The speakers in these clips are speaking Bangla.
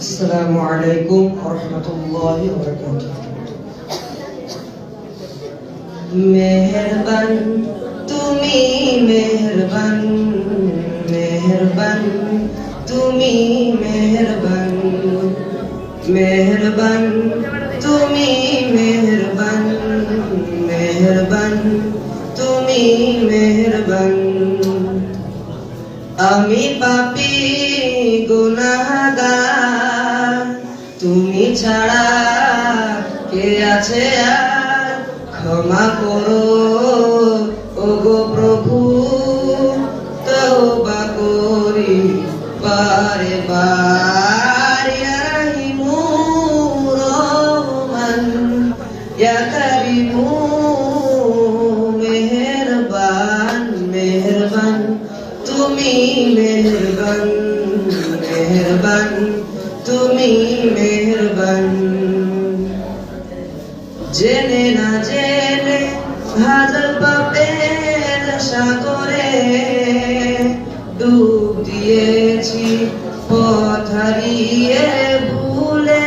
السلام عليكم ورحمة الله وبركاته মেহরবান তুমি মেহরবান মেহরবান তুমি মেহরবান মেহরবান তুমি মেহরবান মেহরবান তুমি মেহরবান আমি পাপি গুনাহগার কে আছে আর ক্ষমা করো। ওগো প্রভু, তওবা করি, বারে বার ইয়া রাহিমু রহমান ইয়া কারিমু তুমি মেহেরবান মেহেরবান, তুমি মেহেরবান। জেনে না জেনে হাজার পাপের সাগরে ডুব দিয়েছি, পথ হারিয়ে ভুলে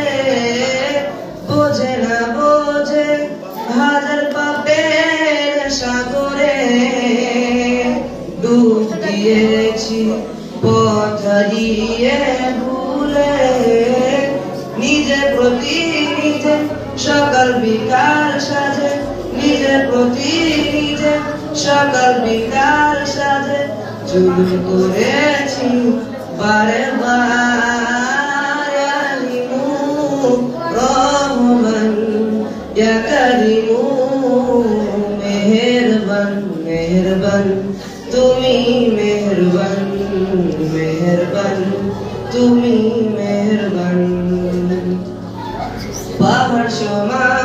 বোঝে না বোঝে হাজার পাপের সাগরে ডুব দিয়েছি, পথ হারিয়ে ভুলে নিজের প্রতি সাজে নিজের প্রতি নিজে, সকাল বিকাল সাজে জুলুম করেছি বারে তুমি মেহেরবান মেহেরবান, তুমি মেহেরবান। পাহাড় সমান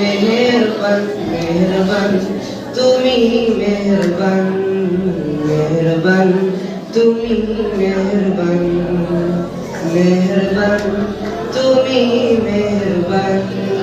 মেহেরবান মেহেরবান তুমি মেহেরবান মেহেরবান তুমি মেহেরবান মেহেরবান তুমি মেহেরবান